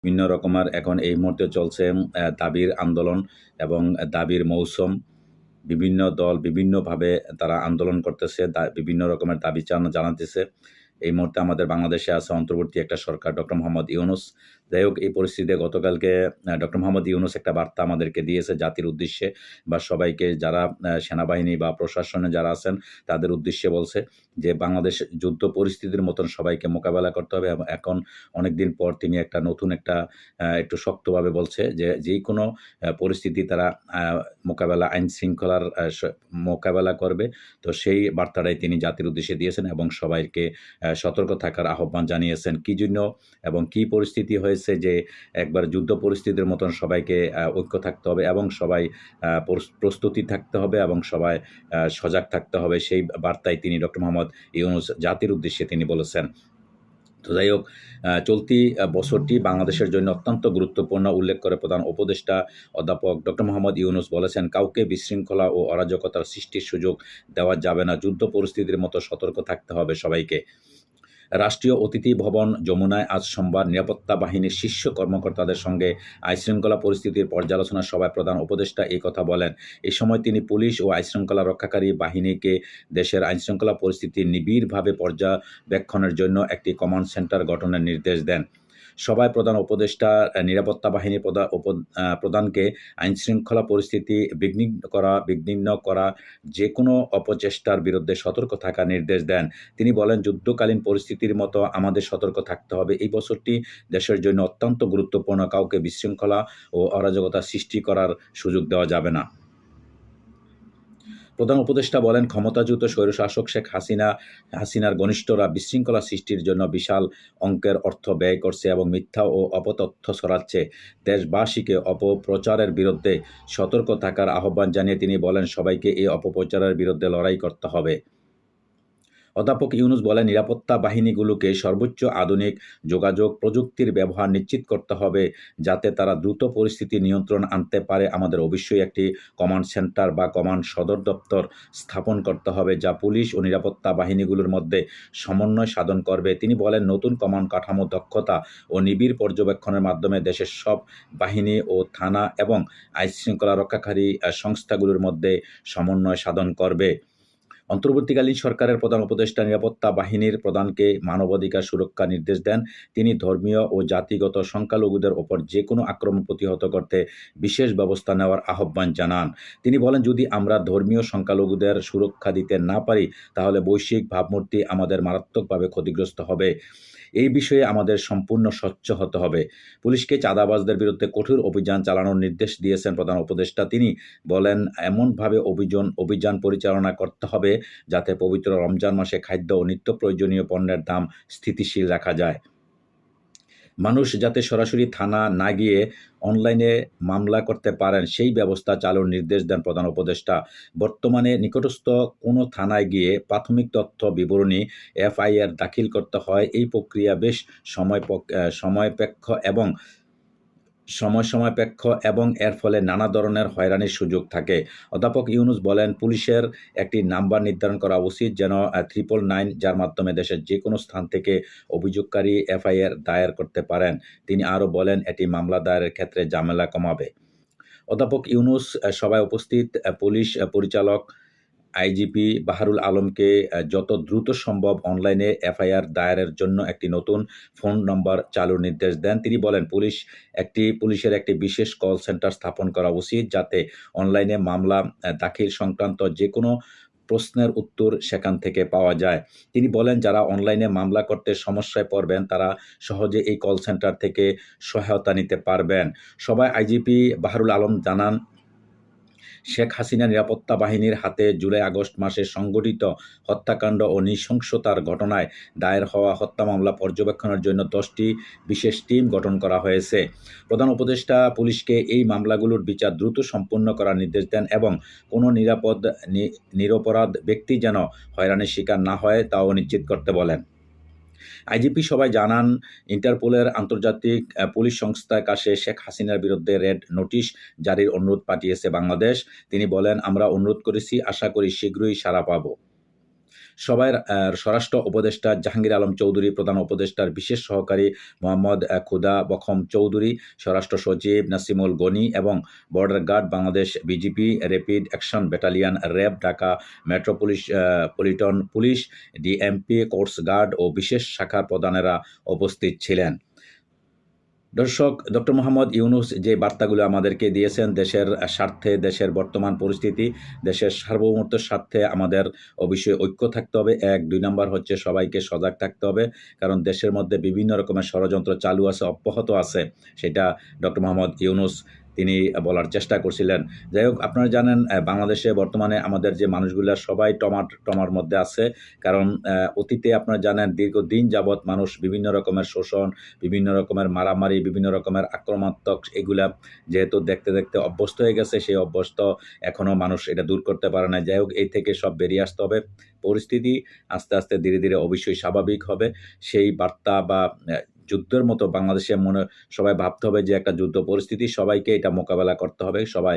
বিভিন্ন রকমের এখন এই মুহূর্তে চলছে দাবির আন্দোলন এবং দাবির মৌসুম। বিভিন্ন দল বিভিন্নভাবে তারা আন্দোলন করতেছে বিভিন্ন রকমের দাবি জানাতেছে। এই মুহূর্তে আমাদের বাংলাদেশে আছে অন্তর্বর্তী একটা সরকার, ডক্টর মোহাম্মদ ইউনুস। যাই হোক, এই পরিস্থিতিতে গতকালকে ডক্টর মোহাম্মদ ইউনুস একটা বার্তা আমাদেরকে দিয়েছে জাতির উদ্দেশ্যে বা সবাইকে যারা সেনাবাহিনী বা প্রশাসনে যারা আছেন তাদের উদ্দেশ্যে বলছে যে বাংলাদেশ যুদ্ধ পরিস্থিতির মতন সবাইকে মোকাবেলা করতে হবে এবং এখন অনেক দিন পর তিনি একটা নতুন একটা একটু শক্তভাবে বলছে যে যে কোনো পরিস্থিতি তারা মোকাবেলা, আইন শৃঙ্খলার মোকাবেলা করবে। তো সেই বার্তাটাই তিনি জাতির উদ্দেশ্যে দিয়েছেন এবং সবাইকে সতর্ক থাকার আহ্বান জানিয়েছেন। কি জন্য এবং কি পরিস্থিতি হয়েছে যে একবার যুদ্ধ পরিস্থিতির মতন সবাইকে ঐক্য থাকতে হবে এবং সবাই প্রস্তুতি থাকতে হবে এবং সবাই সজাগ থাকতে হবে সেই বার্তায় তিনি ডক্টর মোহাম্মদ ইউনুস জাতির উদ্দেশ্যে তিনি বলেছেন। তো যাই হোক চলতি বছরটি বাংলাদেশের জন্য অত্যন্ত গুরুত্বপূর্ণ উল্লেখ করে প্রধান উপদেষ্টা অধ্যাপক ডক্টর মোহাম্মদ ইউনুস বলেছেন, কাউকে বিশৃঙ্খলা ও অরাজকতার সৃষ্টির সুযোগ দেওয়া যাবে না। যুদ্ধ পরিস্থিতির মতো সতর্ক থাকতে হবে সবাইকে। রাষ্ট্রীয় অতিথি ভবন যমুনায় আজ সোমবার নিরাপত্তা বাহিনীর শীর্ষ কর্মকর্তাদের সঙ্গে আইনশৃঙ্খলা পরিস্থিতির পর্যালোচনা সভায় প্রধান উপদেষ্টা এই কথা বলেন। এ সময় তিনি পুলিশ ও আইনশৃঙ্খলা রক্ষাকারী বাহিনীকে দেশের আইনশৃঙ্খলা পরিস্থিতি নিবিড়ভাবে পর্যবেক্ষণের জন্য একটি কমান্ড সেন্টার গঠনের নির্দেশ দেন। সভায় প্রধান উপদেষ্টা নিরাপত্তা বাহিনীর প্রধানকে আইনশৃঙ্খলা পরিস্থিতি বিঘ্নিত করা, বিঘ্নিন্ন করা যে কোনো অপচেষ্টার বিরুদ্ধে সতর্ক থাকার নির্দেশ দেন। তিনি বলেন, যুদ্ধকালীন পরিস্থিতির মতো আমাদের সতর্ক থাকতে হবে। এই বছরটি দেশের জন্য অত্যন্ত গুরুত্বপূর্ণ। কাউকে বিশৃঙ্খলা ও অরাজকতা সৃষ্টি করার সুযোগ দেওয়া যাবে না। প্রধান উপদেষ্টা বলেন ক্ষমতাযুত স্বৈরশাসক শেখ হাসিনা, হাসিনার ঘনিষ্ঠরা বিশৃঙ্খলা সৃষ্টির জন্য বিশাল অঙ্কের অর্থ ব্যয় করছে এবং মিথ্যা ও অপতথ্য ছড়াচ্ছে। দেশবাসীকে অপপ্রচারের বিরুদ্ধে সতর্ক থাকার আহ্বান জানিয়ে তিনি বলেন, সবাইকে এই অপপ্রচারের বিরুদ্ধে লড়াই করতে হবে। অধ্যাপক ইউনুস বলেন, নিরাপত্তা বাহিনীগুলোকে সর্বোচ্চ আধুনিক যোগাযোগ প্রযুক্তির ব্যবহার নিশ্চিত করতে হবে যাতে তারা দ্রুত পরিস্থিতি নিয়ন্ত্রণ আনতে পারে। আমাদের অবশ্যই একটি কমান্ড সেন্টার বা কমান্ড সদর দপ্তর স্থাপন করতে হবে যা পুলিশ ও নিরাপত্তা বাহিনীগুলোর মধ্যে সমন্বয় সাধন করবে। তিনি বলেন, নতুন কমান্ড কাঠামো দক্ষতা ও নিবিড় পর্যবেক্ষণের মাধ্যমে দেশের সব বাহিনী ও থানা এবং আইনশৃঙ্খলা রক্ষাকারী সংস্থাগুলোর মধ্যে সমন্বয় সাধন করবে। অন্তর্বর্তীকালীন সরকারের প্রধান উপদেষ্টা নিরাপত্তা বাহিনীর প্রধানকে মানবাধিকার সুরক্ষা নির্দেশ দেন। তিনি ধর্মীয় ও জাতিগত সংখ্যালঘুদের ওপর যে কোনো আক্রমণ প্রতিহত করতে বিশেষ ব্যবস্থা নেওয়ার আহ্বান জানান। তিনি বলেন, যদি আমরা ধর্মীয় সংখ্যালঘুদের সুরক্ষা দিতে না পারি, তাহলে বৈশ্বিক ভাবমূর্তি আমাদের মারাত্মকভাবে ক্ষতিগ্রস্ত হবে। এই বিষয়ে আমাদের সম্পূর্ণ স্বচ্ছ হতে হবে। পুলিশকে চাঁদাবাজদের বিরুদ্ধে কঠোর অভিযান চালানোর নির্দেশ দিয়েছেন প্রধান উপদেষ্টা। তিনি বলেন, এমনভাবে অভিযান অভিযান পরিচালনা করতে হবে যাতে পবিত্র রমজান মাসে খাদ্য ও নিত্য প্রয়োজনীয় পণ্যের দাম স্থিতিশীল রাখা যায়। মানুষ যাতে সরাসরি থানা না গিয়ে অনলাইনে মামলা করতে পারেন, সেই ব্যবস্থা চালুর নির্দেশ দেন প্রধান উপদেষ্টা। বর্তমানে নিকটস্থ কোনো থানায় গিয়ে প্রাথমিক তথ্য বিবরণী এফআইআর দাখিল করতে হয়। এই প্রক্রিয়া বেশ সময় সময়পেক্ষ এবং সময় সময়পেক্ষ এবং এর ফলে নানা ধরনের হয়রানির সুযোগ থাকে। অধ্যাপক ইউনুস বলেন, পুলিশের একটি নাম্বার নির্ধারণ করা উচিত যেন ট্রিপল নাইন যার মাধ্যমে দেশের যে কোনো স্থান থেকে অভিযোগকারী এফআইআর দায়ের করতে পারেন। তিনি আরও বলেন, এটি মামলা দায়েরের ক্ষেত্রে ঝামেলা কমাবে। অধ্যাপক ইউনুস সভায় উপস্থিত পুলিশ পরিচালক আইজিপি বাহারুল আলমকে যত দ্রুত সম্ভব অনলাইনে এফআইআর দায়েরের জন্য একটি নতুন ফোন নম্বর চালুর নির্দেশ দেন। তিনি বলেন, পুলিশ একটি, পুলিশের একটি বিশেষ কল সেন্টার স্থাপন করা উচিত যাতে অনলাইনে মামলা দাখিল সংক্রান্ত যে কোনো প্রশ্নের উত্তর সেখান থেকে পাওয়া যায়। তিনি বলেন, যারা অনলাইনে মামলা করতে সমস্যায় পড়বেন, তারা সহজে এই কল সেন্টার থেকে সহায়তা নিতে পারবেন। সবাই আইজিপি বাহারুল আলম জানান শেখ হাসিনা নিরাপত্তা বাহিনীর হাতে জুলাই আগস্ট মাসে সংগঠিত হত্যাকাণ্ড ও নৃশংসতার ঘটনায় দায়ের হওয়া হত্যা মামলা পর্যবেক্ষণের জন্য দশটি বিশেষ টিম গঠন করা হয়েছে। প্রধান উপদেষ্টা পুলিশকে এই মামলাগুলোর বিচার দ্রুত সম্পন্ন করার নির্দেশ দেন এবং কোনো নিরাপদ নিরপরাধ ব্যক্তি যেন হয়রানির শিকার না হয়, তাও নিশ্চিত করতে বলেন। আইজিপি সবাই জানান, ইন্টারপোলের আন্তর্জাতিক পুলিশ সংস্থার কাছে শেখ হাসিনার বিরুদ্ধে রেড নোটিশ জারির অনুরোধ পাঠিয়েছে বাংলাদেশ। তিনি বলেন, আমরা অনুরোধ করেছি, আশা করি শীঘ্রই সারা পাব। সবাই স্বরাষ্ট্র উপদেষ্টা জাহাঙ্গীর আলম চৌধুরী, প্রধান উপদেষ্টার বিশেষ সহকারী মোহাম্মদ খুদা বখম চৌধুরী, স্বরাষ্ট্র সচিব নাসিমুল গনি এবং border guard Bangladesh BGB rapid action battalion RAB, Dhaka metropolitan police, DMP, course guard ও বিশেষ শাখার প্রধানেরা উপস্থিত ছিলেন। দর্শক, ডক্টর মোহাম্মদ ইউনুস যে বার্তাগুলো আমাদেরকে দিয়েছেন, দেশের স্বার্থে, দেশের বর্তমান পরিস্থিতি, দেশের সার্বভৌমত্বের স্বার্থে আমাদের অবশ্যই ঐক্য থাকতে হবে। এক, দুই নম্বর হচ্ছে সবাইকে সজাগ থাকতে হবে, কারণ দেশের মধ্যে বিভিন্ন রকমের ষড়যন্ত্র চালু আছে, অব্যাহত আছে, সেটা ডক্টর মোহাম্মদ ইউনুস তিনি বলার চেষ্টা করছিলেন। যাই হোক, আপনারা জানেন বাংলাদেশে বর্তমানে আমাদের যে মানুষগুলা সবাই টমাট, টমার মধ্যে আছে। কারণ অতীতে আপনারা জানেন, দীর্ঘদিন যাবৎ মানুষ বিভিন্ন রকমের শোষণ, বিভিন্ন রকমের মারামারি, বিভিন্ন রকমের আক্রমণাত্মক এগুলা যেহেতু দেখতে দেখতে অভ্যস্ত হয়ে গেছে, সেই অভ্যস্ত এখনও মানুষ এটা দূর করতে পারে না যাই হোক, এই থেকে সব বেরিয়ে আসতে হবে। পরিস্থিতি আস্তে আস্তে ধীরে ধীরে অবশ্যই স্বাভাবিক হবে। সেই বার্তা বা যুদ্ধের মতো বাংলাদেশে মনে সবাই ভাবতে হবে যে একটা যুদ্ধ পরিস্থিতি, সবাইকে এটা মোকাবেলা করতে হবে। সবাই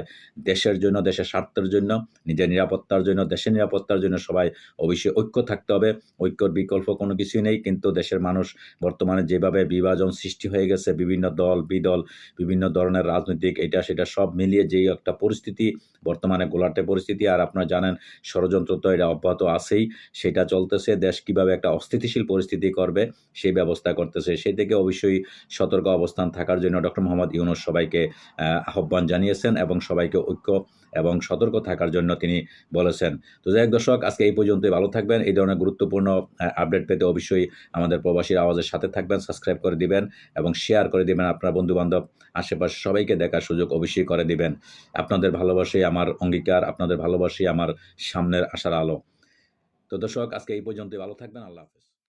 দেশের জন্য, দেশের স্বার্থের জন্য, নিজের নিরাপত্তার জন্য, দেশের নিরাপত্তার জন্য সবাই অবশ্যই ঐক্য থাকতে হবে। ঐক্যর বিকল্প কোনো কিছুই নেই, কিন্তু দেশের মানুষ বর্তমানে যেভাবে বিভাজন সৃষ্টি হয়ে গেছে, বিভিন্ন দল, বিদল, বিভিন্ন ধরনের রাজনৈতিক এটা সেটা সব মিলিয়ে যেই একটা পরিস্থিতি, বর্তমানে গোলাটে পরিস্থিতি, আর আপনারা জানেন ষড়যন্ত্র তো এটা অব্যাহত আছেই, সেটা চলতেছে, দেশ কীভাবে একটা অস্থিতিশীল পরিস্থিতি করবে, সেই ব্যবস্থা করতেছে। সেই থেকে অবশ্যই সতর্ক অবস্থান থাকার জন্য ডক্টর মোহাম্মদ ইউনুস সবাইকে আহ্বান জানিয়েছেন এবং সবাইকে ঐক্য এবং সতর্ক থাকার জন্য তিনি বলেছেন। তো যাই দর্শক, আজকে এই পর্যন্তই। ভালো থাকবেন। এই ধরনের গুরুত্বপূর্ণ আপডেট পেতে অবশ্যই আমাদের প্রবাসীর আওয়াজের সাথে থাকবেন সাবস্ক্রাইব করে দিবেন এবং শেয়ার করে দিবেন আপনার বন্ধুবান্ধব, আশেপাশে সবাইকে দেখার সুযোগ অবশ্যই করে দিবেন। আপনাদের ভালোবাসাই আমার অঙ্গীকার, আপনাদের ভালোবাসাই আমার সামনের আশার আলো। তো দর্শক, আজকে এই পর্যন্তই। ভালো থাকবেন। আল্লাহ হাফেজ।